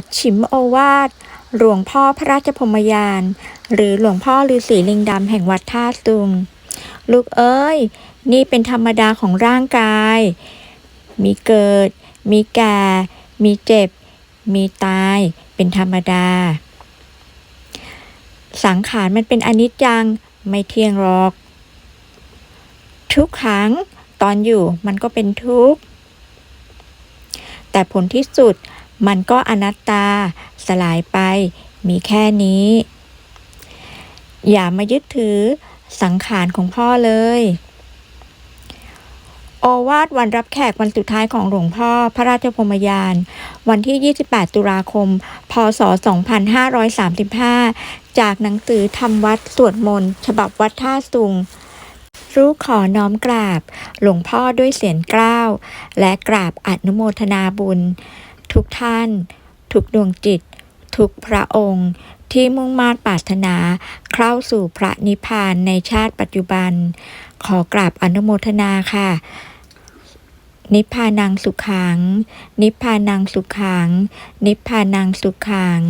ปัดฉิมโอวาทหลวงพ่อพระราชพรมยาน หรือหลวงพ่อฤาษีลิงดำแห่งวัดท่าซุง ลูกเอ้ย นี่เป็นธรรมดาของร่างกาย มีเกิด มีแก่ มีเจ็บ มีตาย เป็นธรรมดา สังขารมันเป็นอนิจจัง ไม่เที่ยงหรอก ทุกครั้งตอนอยู่มันก็เป็นทุกข์ แต่ผลที่สุด มันก็อนัตตาสลายไปมีแค่นี้ อย่ามายึดถือสังขารของพ่อเลย โอวาทวันรับแขกวันสุดท้ายของหลวงพ่อพระราชพมยาน วันที่ 28 ตุลาคม พศ 2535 จากหนังสือทำวัดสวดมนต์ฉบับวัดท่าสุงรู้ขอน้อมกราบ หลวงพ่อด้วยเสียงกล้าว และกราบอนุโมทนาบุญ ทุกท่าน ทุกดวงจิต ทุกพระองค์ ที่มุ่งมา่ปรารถนาเข้าสู่พระนิพพานในชาติปัจจุบัน ขอกราบอนุโมทนาค่ะ นิพพานังสุขัง นิพพานังสุขัง นิพพานังสุขัง